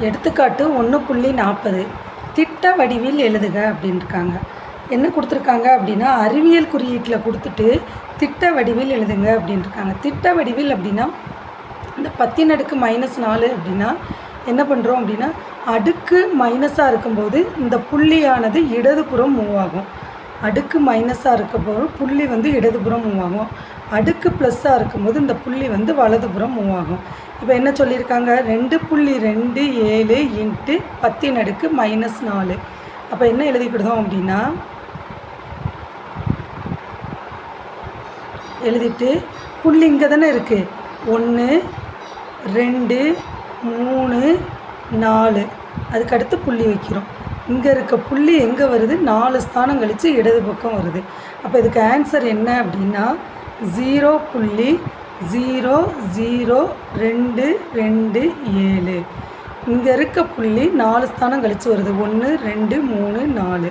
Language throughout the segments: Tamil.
எடுத்துக்காட்டு ஒன்று புள்ளி நாற்பது திட்ட வடிவில் எழுதுக அப்படின்ட்டுருக்காங்க என்ன கொடுத்துருக்காங்க அப்படின்னா அறிவியல் குறியீட்டில் கொடுத்துட்டு திட்ட வடிவில் எழுதுங்க அப்படின்ட்டுருக்காங்க திட்ட வடிவில் அப்படின்னா இந்த பத்தின் அடுக்கு மைனஸ் நாலு அப்படின்னா என்ன பண்ணுறோம் அப்படின்னா அடுக்கு மைனஸாக இருக்கும்போது இந்த புள்ளியானது இடதுபுறம் மூவ் ஆகும். அடுக்கு மைனஸாக இருக்கும்போது புள்ளி வந்து இடதுபுறம் மூவ் ஆகும். அடுக்கு ப்ளஸ்ஸாக இருக்கும்போது இந்த புள்ளி வந்து வலதுபுறம் மூவ் ஆகும். இப்போ என்ன சொல்லியிருக்காங்க? ரெண்டு புள்ளி ரெண்டு ஏழு இன்ட்டு பத்தின் அடுக்கு மைனஸ் நாலு. அப்போ என்ன எழுதிக்கிடுதோம் அப்படின்னா எழுதிட்டு புள்ளி இங்கே தானே இருக்குது ஒன்று ரெண்டு மூணு நாலு. அதுக்கடுத்து புள்ளி வைக்கிறோம். இங்கே இருக்க புள்ளி எங்கே வருது? நாலு ஸ்தானம் கழித்து இடது பக்கம் வருது. அப்போ இதுக்கு ஆன்சர் என்ன அப்படின்னா ஜீரோ புள்ளி ஜீரோ ஜீரோ ரெண்டு ரெண்டு ஏழு. இங்கே இருக்க புள்ளி நாலு ஸ்தானம் கழித்து வருது. ஒன்று ரெண்டு மூணு நாலு.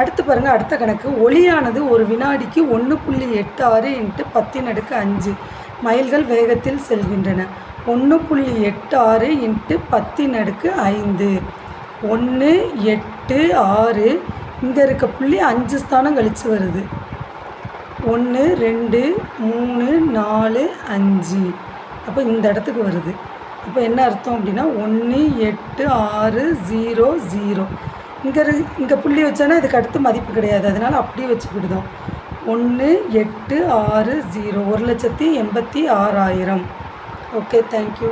அடுத்து பாருங்கள் அடுத்த கணக்கு. ஒளியானது ஒரு வினாடிக்கு ஒன்று புள்ளி எட்டு ஆறு இன்ட்டு பத்தின் அடுக்கு அஞ்சு. மைல்கள் வேகத்தில் செல்கின்றன. ஒன்று புள்ளி எட்டு ஆறு இன்ட்டு பத்தின் அடுக்கு ஐந்து. ஒன்று எட்டு ஆறு. இங்கே இருக்க புள்ளி அஞ்சு ஸ்தானம் கழித்து வருது. ஒன்று ரெண்டு மூணு நாலு அஞ்சு. அப்போ இந்த இடத்துக்கு வருது. அப்போ என்ன அர்த்தம் அப்படின்னா ஒன்று எட்டு ஆறு ஜீரோ ஜீரோ. இங்கே இங்கே புள்ளி வச்சோன்னா இதுக்கு அடுத்து மதிப்பு கிடையாது. அதனால் அப்படியே வச்சுக்கிடுதோம் ஒன்று எட்டு ஆறு ஜீரோ. ஒரு லட்சத்தி எண்பத்தி ஆறாயிரம். Okay thank you